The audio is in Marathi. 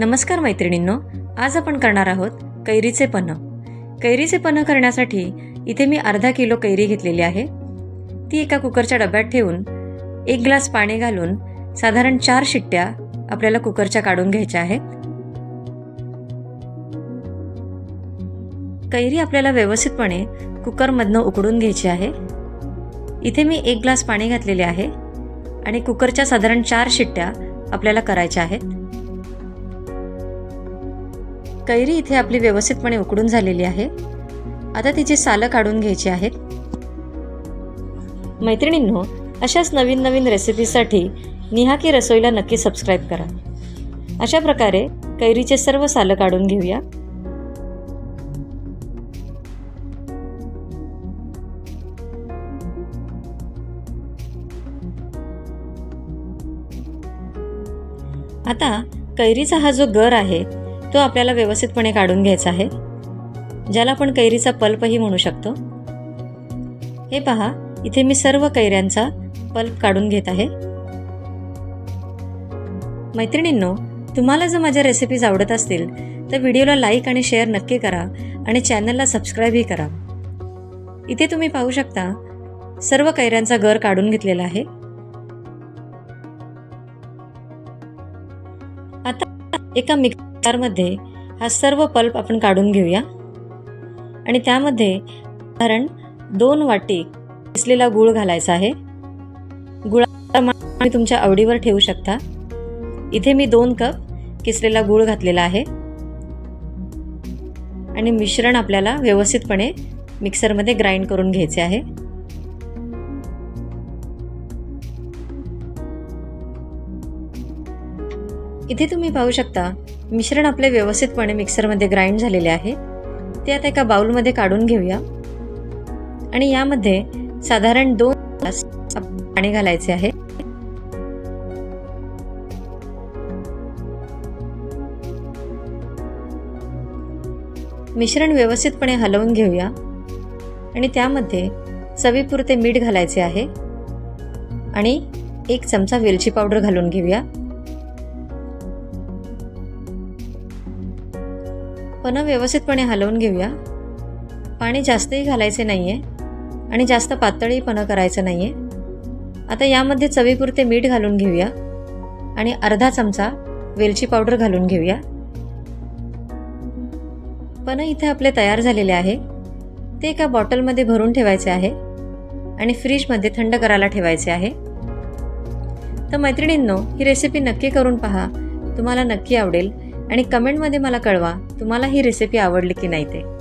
नमस्कार मैत्रिणींनो आज आपण करणार आहोत कैरीचे पन्ह कैरीचे पन्ह करण्यासाठी इथे मी अर्धा किलो कैरी घेतलेली आहे. ती एका कुकरच्या डब्यात ठेवून एक ग्लास पाणी घालून साधारण चार शिट्ट्या आपल्याला कुकरच्या काढून घ्यायच्या आहेत. कैरी आपल्याला व्यवस्थितपणे कुकरमधनं उकडून घ्यायची आहे. इथे मी एक ग्लास पाणी घातलेले आहे आणि कुकरच्या साधारण चार शिट्ट्या आपल्याला करायच्या आहेत. कैरी इथे आपली व्यवस्थितपणे उकडून झालेली आहे. आता तिची सालं काढून घ्यायची आहेत. मैत्रिणींनो अशाच नवीन नवीन रेसिपीसाठी निहा की रसोईला नक्की सबस्क्राईब करा. अशा प्रकारे कैरीचे सर्व सालं काढून घेऊया. आता कैरीचा हा जो गर आहे तो आपल्याला व्यवस्थितपणे काढून घ्यायचा आहे ज्याला आपण कैरीचा पल्पही म्हणू शकतो. हे पहा इथे मी सर्व कैऱ्यांचा पल्प काढून घेत आहे. मैत्रिणींनो तुम्हाला जर माझ्या रेसिपीज आवडत असतील तर व्हिडिओला लाईक आणि शेअर नक्की करा आणि चॅनलला सबस्क्राईबही करा. इथे तुम्ही पाहू शकता सर्व कैऱ्यांचा गर काढून घेतलेला आहे. आता एका मिक्सरमध्ये हा सर्व पल्प आपण काढून घेऊया. आणि त्यामध्ये साधारण दोन वाटी किसलेला गूळ घालायचा आहे. गुळा तुमच्या आवडीवर ठेवू शकता. इथे मी दोन कप किसलेला गूळ घातलेला आहे. आणि मिश्रण आपल्याला व्यवस्थितपणे मिक्सरमध्ये ग्राइंड करून घ्यायचे आहे. इथे तुम्ही पाहू शकता मिश्रण आपले व्यवस्थितपणे मिक्सरमध्ये ग्राइंड झालेले आहे. ते आता एका बाउलमध्ये काढून घेऊया. आणि यामध्ये साधारण दोन ग्लास पाणी घालायचे आहे. मिश्रण व्यवस्थितपणे हलवून घेऊया. आणि त्यामध्ये चवीपुरते मीठ घालायचे आहे. आणि एक चमचा वेलची पावडर घालून घेऊया. पण व्यवस्थितपणे हलवून घेऊया. पाणी जास्तही घालायचे नाही आहे आणि जास्त पातळी पण करायचं नाही आहे आता यामध्ये चवीपुरते मीठ घालून घेऊया आणि अर्धा चमचा वेलची पावडर घालून घेऊया. पण इथे आपले तयार झालेले आहे. ते एका बॉटलमध्ये भरून ठेवायचे आहे आणि फ्रीजमध्ये थंड करायला ठेवायचे आहे. तर मैत्रिणींनो ही रेसिपी नक्की करून पहा. तुम्हाला नक्की आवडेल. आणि कमेंटमध्ये मला कळवा तुम्हाला ही रेसिपी आवडली की नाही ते.